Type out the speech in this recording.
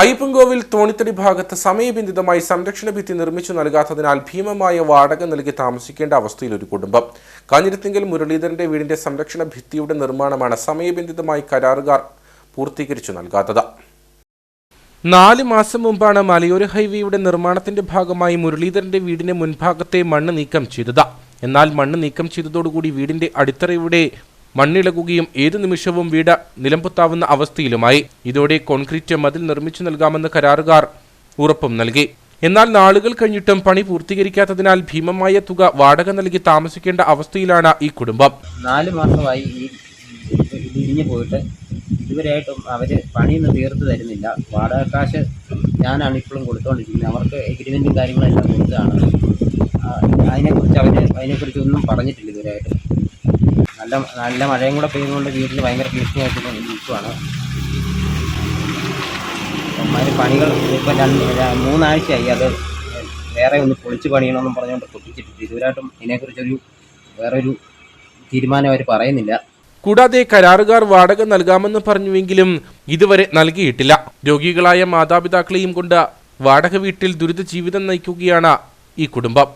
അയ്യപ്പൻകോവിൽ തോണിത്തടി ഭാഗത്ത് സമയബന്ധിതമായി സംരക്ഷണ ഭിത്തി നിർമ്മിച്ചു നൽകാത്തതിനാൽ ഭീമമായ വാടക നൽകി താമസിക്കേണ്ട അവസ്ഥയിൽ ഒരു കുടുംബം. കാഞ്ഞിരത്തിങ്കൽ മുരളീധരന്റെ വീടിന്റെ സംരക്ഷണ ഭിത്തിയുടെ നിർമ്മാണമാണ് സമയബന്ധിതമായി കരാറുകാർ പൂർത്തീകരിച്ചു നൽകാത്തത്. നാല് മാസം മുമ്പാണ് മലയോര ഹൈവേയുടെ നിർമ്മാണത്തിന്റെ ഭാഗമായി മുരളീധരന്റെ വീടിന്റെ മുൻഭാഗത്തെ മണ്ണ് നീക്കം ചെയ്തത്. എന്നാൽ മണ്ണ് നീക്കം ചെയ്തതോടുകൂടി വീടിന്റെ അടിത്തറയുടെ മണ്ണിളകുകയും ഏതു നിമിഷവും വീട് നിലംപൊത്താവുന്ന അവസ്ഥയിലുമായി. ഇതോടെ കോൺക്രീറ്റ് മതിൽ നിർമ്മിച്ചു നൽകാമെന്ന് കരാറുകാർ ഉറപ്പും നൽകി. എന്നാൽ നാളുകൾ കഴിഞ്ഞിട്ടും പണി പൂർത്തീകരിക്കാത്തതിനാൽ ഭീമമായ തുക വാടക നൽകി താമസിക്കേണ്ട അവസ്ഥയിലാണ് ഈ കുടുംബം. നാല് മാസമായി ഈ ഇടിഞ്ഞു പോയിട്ട് ഇതുവരെയായിട്ടും അവർ പണിയൊന്നും തീർത്ത് തരുന്നില്ല. വാടക കാശ് ഞാനാണ് ഇപ്പോഴും കൊടുത്തുകൊണ്ടിരിക്കുന്നത് അവർക്ക് എഗ്രിമെന്റും കാര്യങ്ങളെല്ലാം കൊടുത്തതാണ്. അതിനെക്കുറിച്ച് അവർ അതിനെക്കുറിച്ച് ഒന്നും പറഞ്ഞിട്ടില്ല ഇതുവരെയായിട്ട്. നല്ല നല്ല മഴയും കൂടെ പെയ്യുന്നതുകൊണ്ട് വീട്ടിൽ ഭയങ്കര ഭീഷണിയായിട്ട് നിൽക്കുവാണ് അതിന് പണികൾ ഇപ്പം രണ്ട് മൂന്നാഴ്ചയായി. അത് വേറെ ഒന്ന് പൊളിച്ച് പണിയണമെന്നും പറഞ്ഞുകൊണ്ട് പൊട്ടിച്ചിട്ടില്ല ഇതുവരായിട്ടും ഇതിനെക്കുറിച്ചൊരു വേറൊരു തീരുമാനം അവർ പറയുന്നില്ല. കൂടാതെ കരാറുകാർ വാടക നൽകാമെന്ന് പറഞ്ഞുവെങ്കിലും ഇതുവരെ നൽകിയിട്ടില്ല. രോഗികളായ മാതാപിതാക്കളെയും കൊണ്ട് വാടക വീട്ടിൽ ദുരിത ജീവിതം നയിക്കുകയാണ് ഈ കുടുംബം.